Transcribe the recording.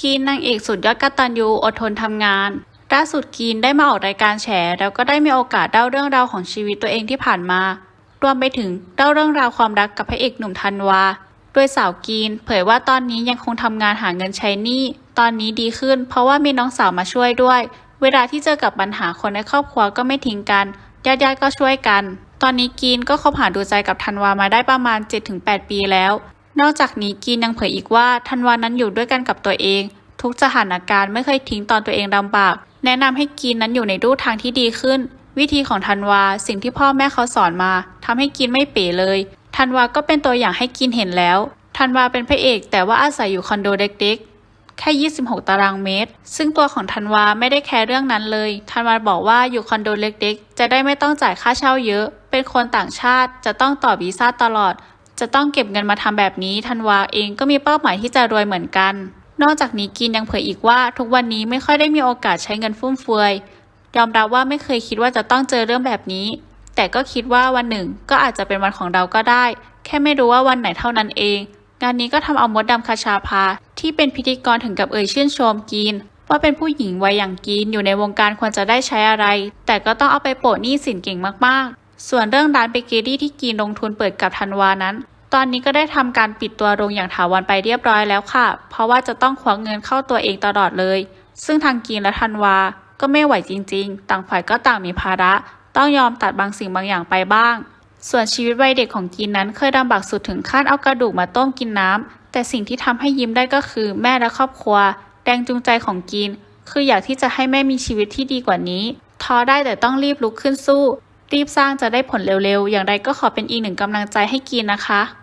กีนนางเอกสุดยอดกตัญญูอดทนทำงานล่าสุดกีนได้มาออกรายการแฉแล้วก็ได้มีโอกาสเล่าเรื่องราวของชีวิตตัวเองที่ผ่านมารวมไปถึงเล่าเรื่องราวความรักกับพระเอกหนุ่มธันวา โดยสาวกีน เผยว่าตอนนี้ยังคงทำงานหาเงินใช้หนี้ ตอนนี้ดีขึ้น เพราะว่ามีน้องสาวมาช่วยด้วย เวลาที่เจอกับปัญหาคนในครอบครัวก็ไม่ทิ้งกันญาติๆก็ช่วยกัน ตอนนี้กีนก็คบหาดูใจกับธันวามาได้ประมาณ 7-8 ปีแล้ว นอกจากนี้กีนยังเผยอีกว่าธันวานั้นอยู่ด้วยกันกับตัวเอง ทุกสถานการณ์ไม่เคยทิ้งตอนตัวเองลำบาก แนะนำให้กีนนั้นอยู่ในรูทางที่ดีขึ้น วิธีของธันวาสิ่งที่พ่อแม่เขาสอนมาทำให้กีนไม่เป๋เลยธันวาก็เป็นตัวอย่างให้กีนเห็นแล้วธันวาเป็นพระเอกแต่ว่าอาศัยอยู่คอนโดเด็กๆ แค่ 26 ตารางเมตร ซึ่งตัวของธันวาไม่ได้แคร์เรื่องนั้นเลย ธันวาบอกว่าอยู่คอนโดเล็กๆ จะได้ไม่ต้องจ่ายค่าเช่าเยอะ เป็นคนต่างชาติจะต้องต่อวีซ่าตลอด จะต้องเก็บเงินมาทำแบบนี้ธันวาเองก็มีเป้าหมายที่จะรวยเหมือนกัน นอกจากนี้กินยังเผยอีกว่า ทุกวันนี้ไม่ค่อยได้มีโอกาสใช้เงินฟุ่มเฟือย ยอมรับว่าไม่เคยคิดว่าจะต้องเจอเรื่องแบบนี้ แต่ก็คิดว่าวันหนึ่งก็อาจจะเป็นวันของเราก็ได้ แค่ไม่รู้ว่าวันไหนเท่านั้นเอง งานนี้ก็ทำเอามดดำคาชาภาที่เป็นพิธีกรถึงกับเอ่ยชื่นชมกีนว่าเป็นผู้หญิงวัยอย่างกีนอยู่ในวงการควรจะได้ใช้อะไร แต่ก็ต้องเอาไปโปะหนี้สินเก่งมาก ส่วนเรื่องร้านเบเกอรี่ที่กีนลงทุนเปิดกับธันวานั้น ตอนนี้ก็ได้ทำการปิดตัวโรงอย่างถาวรไปเรียบร้อยแล้วค่ะ เพราะว่าจะต้องควักเงินเข้าตัวเองตลอดเลย ซึ่งทางกีนและธันวาก็ไม่ไหวจริง ๆ ต่างฝ่ายก็ต่างมีภาระ ต้องยอมตัดบางสิ่งบางอย่างไปบ้าง ส่วนชีวิตวัยเด็กของกีนนั้นเคยลำบากสุดถึงขั้นเอากระดูกมาต้มกินน้ำแต่สิ่งที่ทำให้ยิ้มได้ก็คือ แม่และครอบครัวแรงจูงใจของกีนคืออยากที่จะให้แม่มีชีวิตที่ดีกว่านี้ท้อได้แต่ต้องรีบลุกขึ้นสู้ รีบสร้างจะได้ผลเร็วๆ อย่างไรก็ขอเป็นอีกหนึ่งกำลังใจให้กินนะคะ